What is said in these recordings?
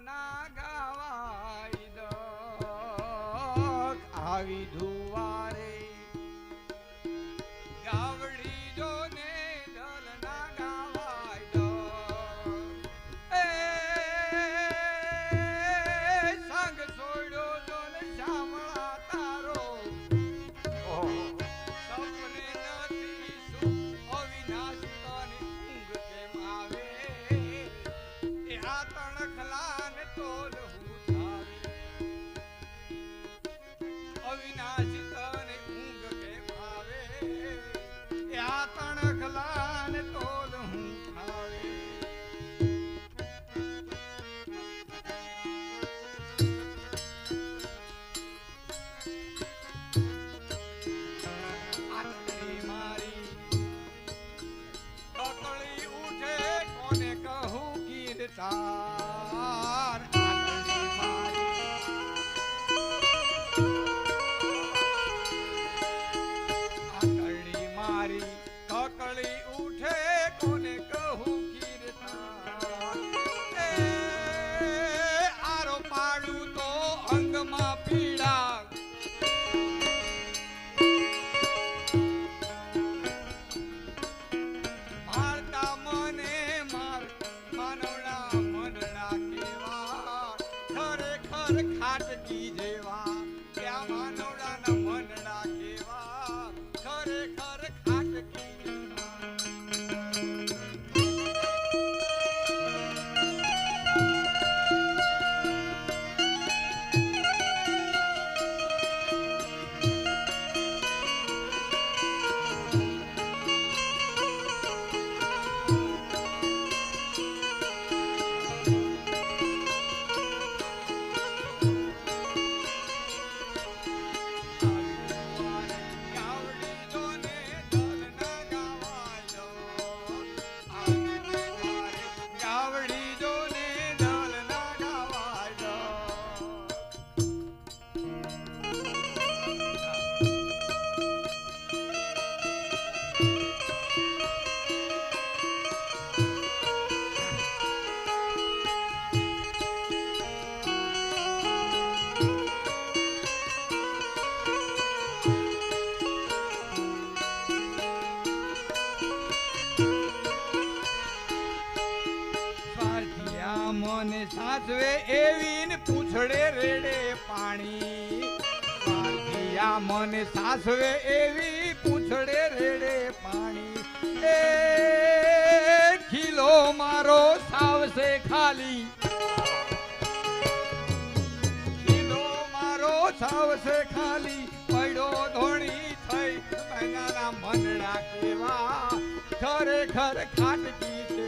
ના ગાવાય આવી ધૂ Imagine happy. નાચવે એવી પૂછડે રેડે પાણી. મને સાસવે એવી પૂછડે રેડે પાણી. એ ખીલો મારો સાવશે ખાલી. ખીલો મારો સાવશે ખાલી. પડો ધોણી થઈ. મનડા કેવા ખરેખર ખાટકી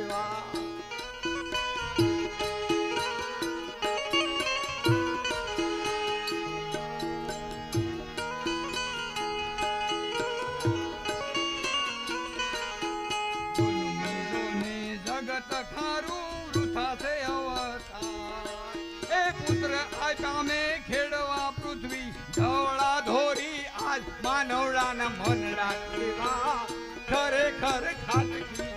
નામે ખેડવા પૃથ્વી ધવળા ધોરી આજ માનવડાના મનડા કેવા ખરેખર ખાટકી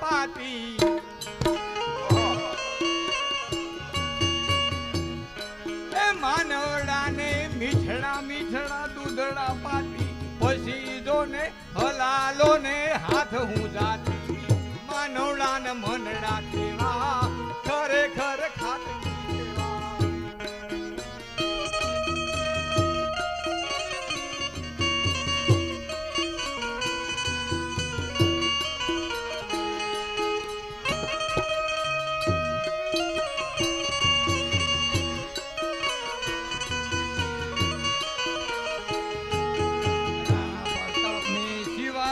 પાટી ઘસીદો ને હલાલો ને હાથ હું જા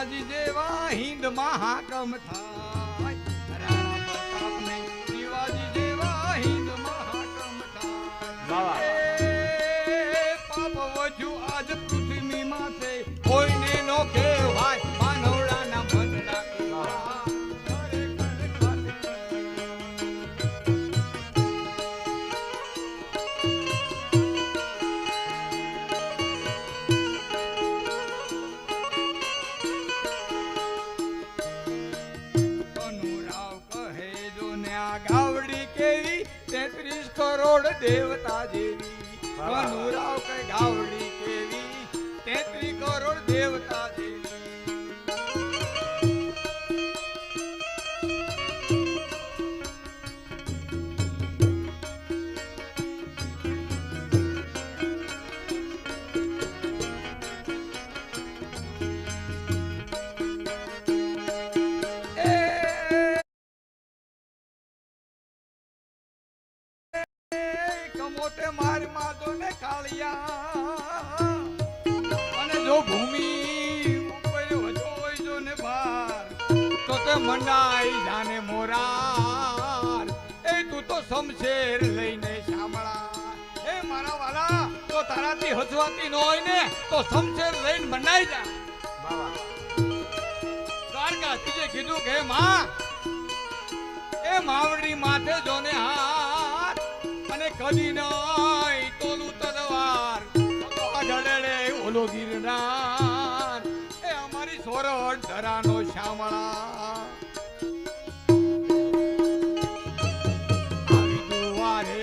માતાજી જેવા હિંદ મહાકમ થા. દેવતા જેવી મનુરાવ કઈ ગાવડી કેવી તેત્રી કરોડ દેવતા જેવી કમોતે માર માધો ને કાળિયા. અને જો ભૂમિ ઉપર જો ને ભાર, તો તે મંડાઈ જાને મોરાર. એ તું તો સમશેર લઈને શામળા. એ મારા વાલા, તો તારાથી હસવાતી ન હોય ને, તો સમશેર લઈને મંડાઈ જા. દ્વારકા કીધું કે, માં, એ માવડી માથે જોને કદી નાય તોલું તલવાર. અઢળે ઓલો ગિરનાર. એ અમારી સોરણ ધરાનો શ્યામળા. આવી દુવારે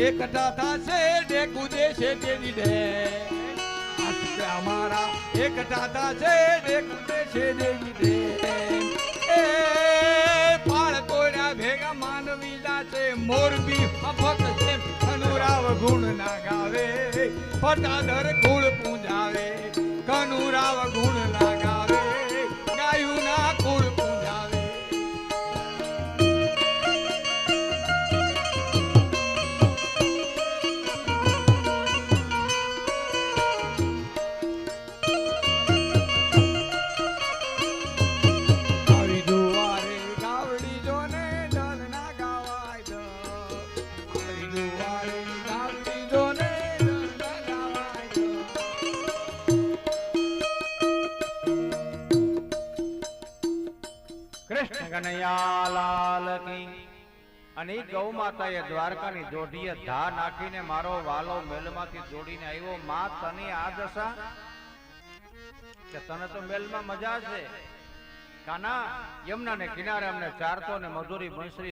એકઠા થાશે ડેકુ દેશે તેની ડે તોડ્યા ભેગા માનવી જાશે મોરબી અફક છે, અનુરાવ ગુણ ના ગાવે. ફટાધર કૃષ્ણ કી માતાએ દ્વારકાની જોડીએ ધા નાખીને મારો વાલો મેલમાંથી જોડીને આવ્યો, માં, તને આ દશા? કે તને તો મેલમાં મજા છે. કાના યમુના ને કિનારે અમને ચારતો ને મધુરી બંસરી